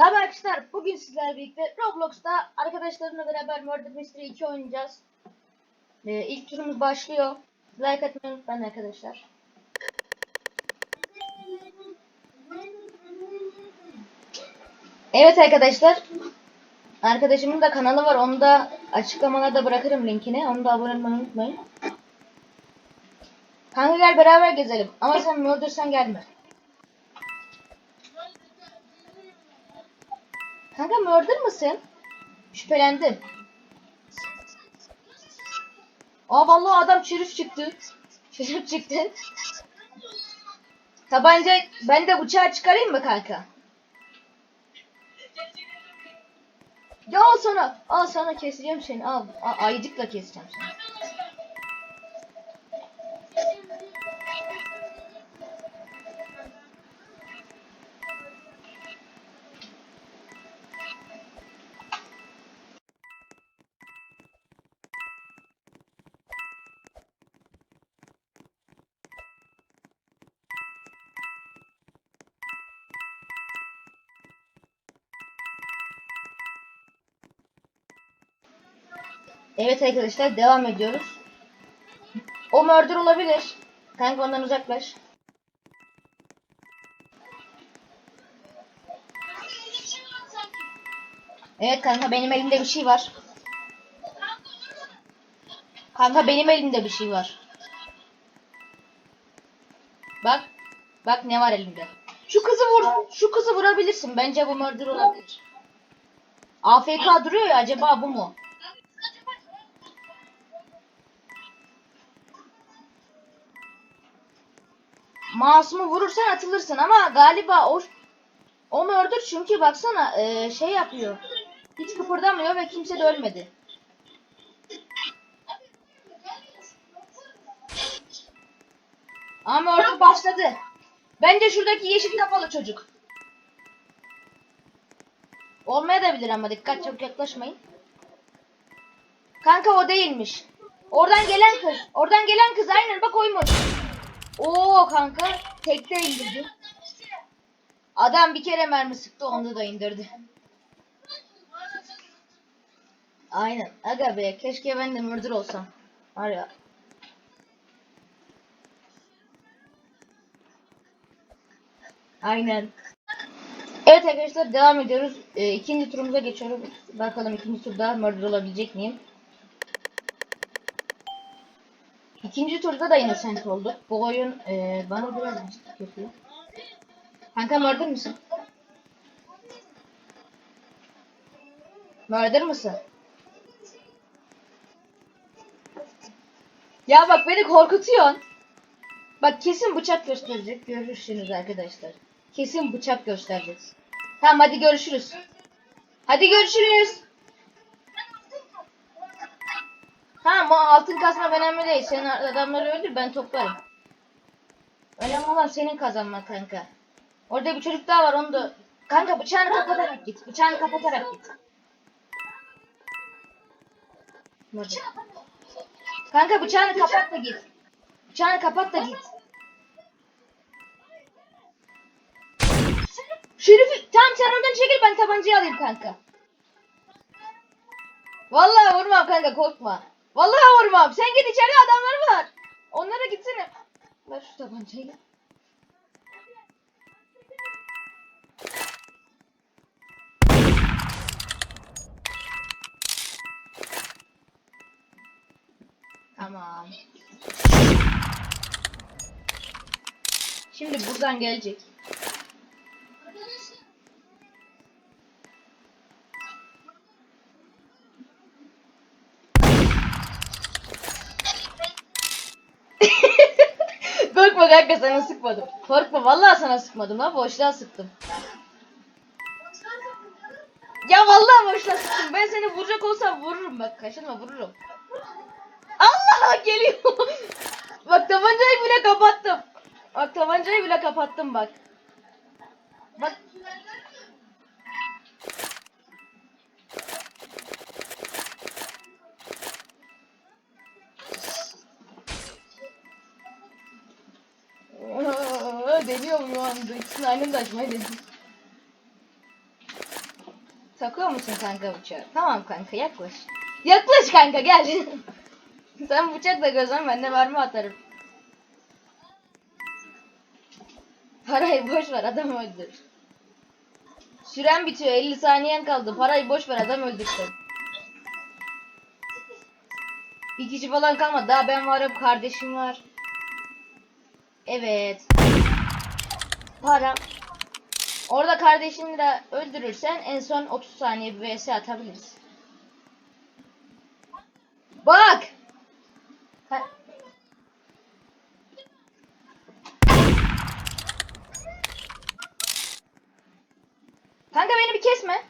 Merhaba arkadaşlar. Bugün sizlerle birlikte Roblox'ta arkadaşlarımla beraber Murder Mystery 2 oynayacağız. Ee, ilk turumuz başlıyor. Like atmayı unutmayın arkadaşlar. Evet arkadaşlar. Arkadaşımın da kanalı var. Onu da açıklamalarda bırakırım linkini. Onu da abone olmayı unutmayın. Kanka gel beraber gezelim. Ama sen Murder'san gelme. Kanka murder mısın? Şüphelendim. Aa vallahi adam şerif çıktı. Şerif çıktı. Tabanca ben de bıçağı çıkarayım mı kanka? Ya al sana. Al sana keseceğim seni. Al. A ayıcıkla keseceğim seni. Evet arkadaşlar devam ediyoruz. O murder olabilir. Kanka ondan uzaklaş. Evet kanka benim elimde bir şey var. Kanka benim elimde bir şey var. Bak. Bak ne var elimde. Şu kızı vur. Şu kızı vurabilirsin. Bence bu murder olabilir. AFK duruyor ya acaba bu mu? Masumu vurursan atılırsın ama galiba o o murder çünkü baksana e, şey yapıyor. Hiç kıpırdamıyor ve kimse de ölmedi. Ama murder başladı. Bence şuradaki yeşil kafalı çocuk. Olmaya da bilir ama dikkat çok yaklaşmayın. Kanka o değilmiş. Oradan gelen kız. Oradan gelen kız aynen bak oymuş. Oo kanka tekte indirdi. Adam bir kere mermi sıktı onu da indirdi. Aynen. Aga be keşke ben de murder olsam. Var ya. Aynen. Evet arkadaşlar devam ediyoruz. Ee, ikinci turumuza geçiyoruz. Bakalım ikinci turda murder olabilecek miyim? İkinci turda da yine sent olduk. Bu oyun e, bana biraz kötü. Kanka murder mısın? Murder mısın? Ya bak beni korkutuyorsun. Bak kesin bıçak gösterecek. Görürsünüz arkadaşlar. Kesin bıçak gösterecek. Tamam hadi görüşürüz. Hadi görüşürüz. Tamam o altın kasma önemli değil. Senin adamları öldür ben toplarım. Önemli olan senin kazanman kanka. Orada bir çocuk daha var onu da... Kanka bıçağını kapatarak git. Bıçağını kapatarak git. Kanka bıçağını kapat da git. Bıçağını kapat da git. Şerifi tamam sen oradan çekil ben tabancayı alayım kanka. Vallahi vurmam kanka korkma. Vallahi vurmam. Sen git içeride adamlar var. Onlara gitsene. Ver şu tabancayı. Tamam. Şimdi buradan gelecek. Kanka sana sıkmadım. Korkma vallahi sana sıkmadım ha boşluğa sıktım. Ya vallahi boşluğa sıktım. Ben seni vuracak olsam vururum bak kaşınma vururum. Allah geliyor. bak tabancayı bile kapattım. Bak tabancayı bile kapattım bak. Bak. Aa, Deniyorum şu anda. İkisini aynı anda açmayı denedim. Takıyor musun kanka bıçağı? Tamam kanka yaklaş. Yaklaş kanka gel. Sen bıçakla gözlem ben de mermi atarım. Parayı boş ver adam öldür. Süren bitiyor 50 saniyen kaldı. Parayı boş ver adam öldürsün. Bir kişi falan kalmadı. Daha ben varım kardeşim var. Evet. Para. Orada kardeşini de öldürürsen en son 30 saniye bir vs atabiliriz. Bak. Ha- Kanka beni bir kesme.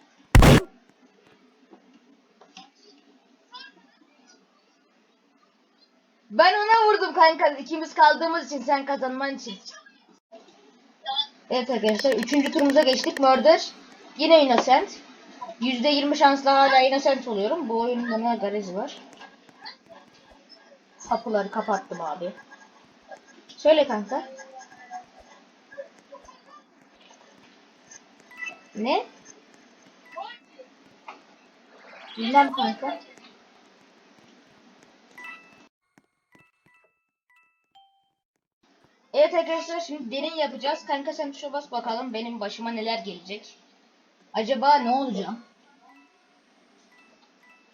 Ben ona vurdum kanka. İkimiz kaldığımız için sen kazanman için. Evet arkadaşlar üçüncü turumuza geçtik. Murder. Yine Innocent. %20 şansla hala Innocent oluyorum. Bu oyunda ne garezi var. Kapıları kapattım abi. Söyle kanka. Ne? Bilmem kanka. Evet arkadaşlar şimdi derin yapacağız. Kanka sen tuşa bas bakalım benim başıma neler gelecek. Acaba ne olacağım?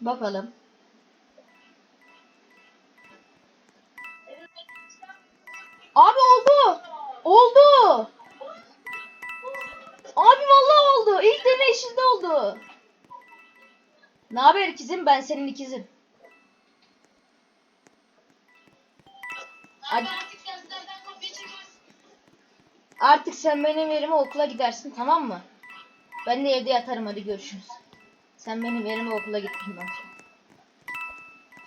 Bakalım. Abi oldu. Oldu. Abi vallahi oldu. İlk deneyişinde oldu. Ne haber ikizim? Ben senin ikizim. Hadi. Artık sen benim yerime okula gidersin tamam mı? Ben de evde yatarım hadi görüşürüz. Sen benim yerime okula git sonra.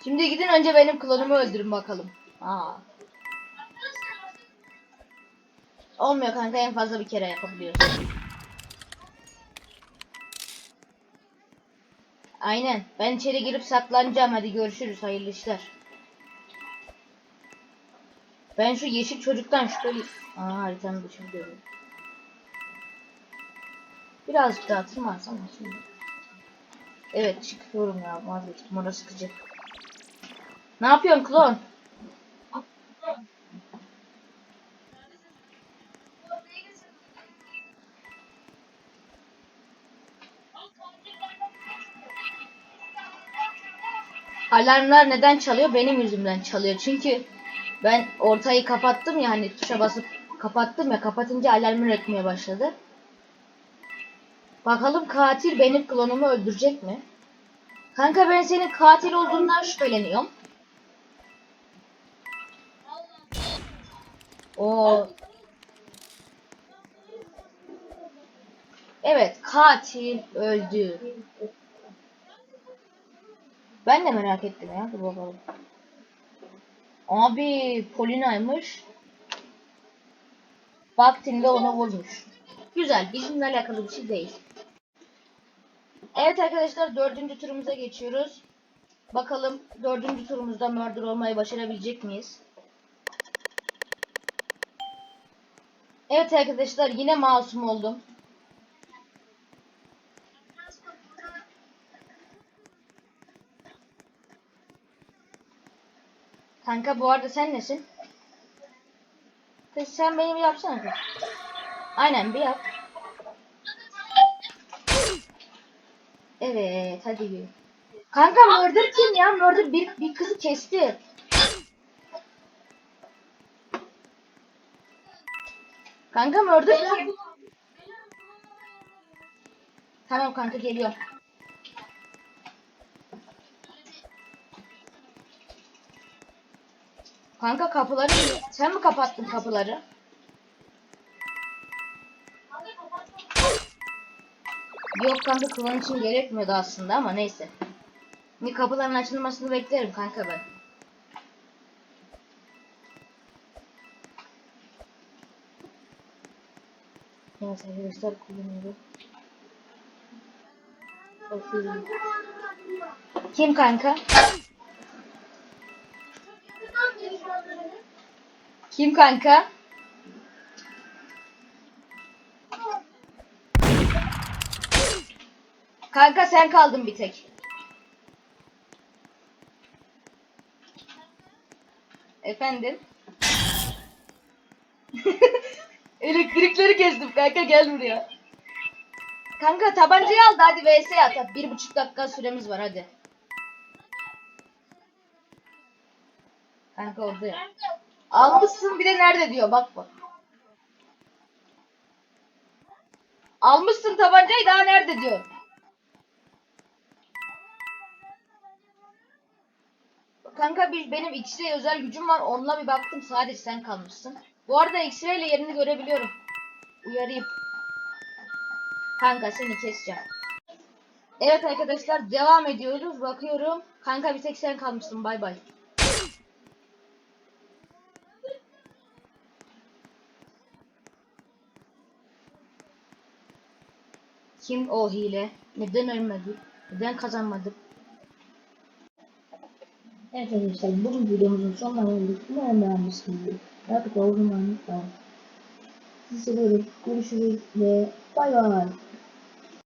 Şimdi gidin önce benim klonumu öldürün bakalım. Aa. Olmuyor kanka en fazla bir kere yapabiliyorsun. Aynen. Ben içeri girip saklanacağım. Hadi görüşürüz. Hayırlı işler. Ben şu yeşil çocuktan şüpheliyim. Aa haritanın dışını görüyorum. Birazcık daha tırmansam şimdi. Evet çıkıyorum ya vazgeçtim orası sıkıcı. Ne yapıyorsun klon? Alarmlar neden çalıyor? Benim yüzümden çalıyor. Çünkü ben ortayı kapattım ya hani tuşa basıp kapattım ya kapatınca alarm üretmeye başladı. Bakalım katil benim klonumu öldürecek mi? Kanka ben senin katil olduğundan şüpheleniyorum. O Evet, katil öldü. Ben de merak ettim ya. Dur bakalım. Abi Polina'ymış. Vaktinde onu vurmuş. Güzel. Bizimle alakalı bir şey değil. Evet arkadaşlar dördüncü turumuza geçiyoruz. Bakalım dördüncü turumuzda murder olmayı başarabilecek miyiz? Evet arkadaşlar yine masum oldum. Kanka bu arada sen nesin? Kız sen benim yapsana kız. Aynen bir yap. Evet hadi yürü. Kanka murder kim ya? Murder bir, bir kızı kesti. Kanka murder kim? Tamam kanka geliyor. Kanka kapıları sen mi kapattın kapıları? Yok kanka kıvan için gerekmiyordu aslında ama neyse. Bir kapıların açılmasını beklerim kanka ben. Neyse arkadaşlar. Bakıyorum. Kim kanka? Kim kanka? Kanka sen kaldın bir tek. Efendim? Elektrikleri kestim kanka gel buraya. Kanka tabancayı al da hadi vs at. Bir buçuk dakika süremiz var hadi. Kanka orada ya. Almışsın bir de nerede diyor bak bak. Almışsın tabancayı daha nerede diyor. Kanka bir benim X-ray özel gücüm var. Onunla bir baktım sadece sen kalmışsın. Bu arada X-ray ile yerini görebiliyorum. Uyarayım. Kanka seni keseceğim. Evet arkadaşlar devam ediyoruz. Bakıyorum. Kanka bir tek sen kalmışsın. Bay bay. Kim o hile? Neden ölmedi? Neden kazanmadık? Evet arkadaşlar bugün videomuzun sonuna geldik. Umarım beğenmişsinizdir. Artık olduğum anlık Sizi seviyoruz. Görüşürüz ve bay bay.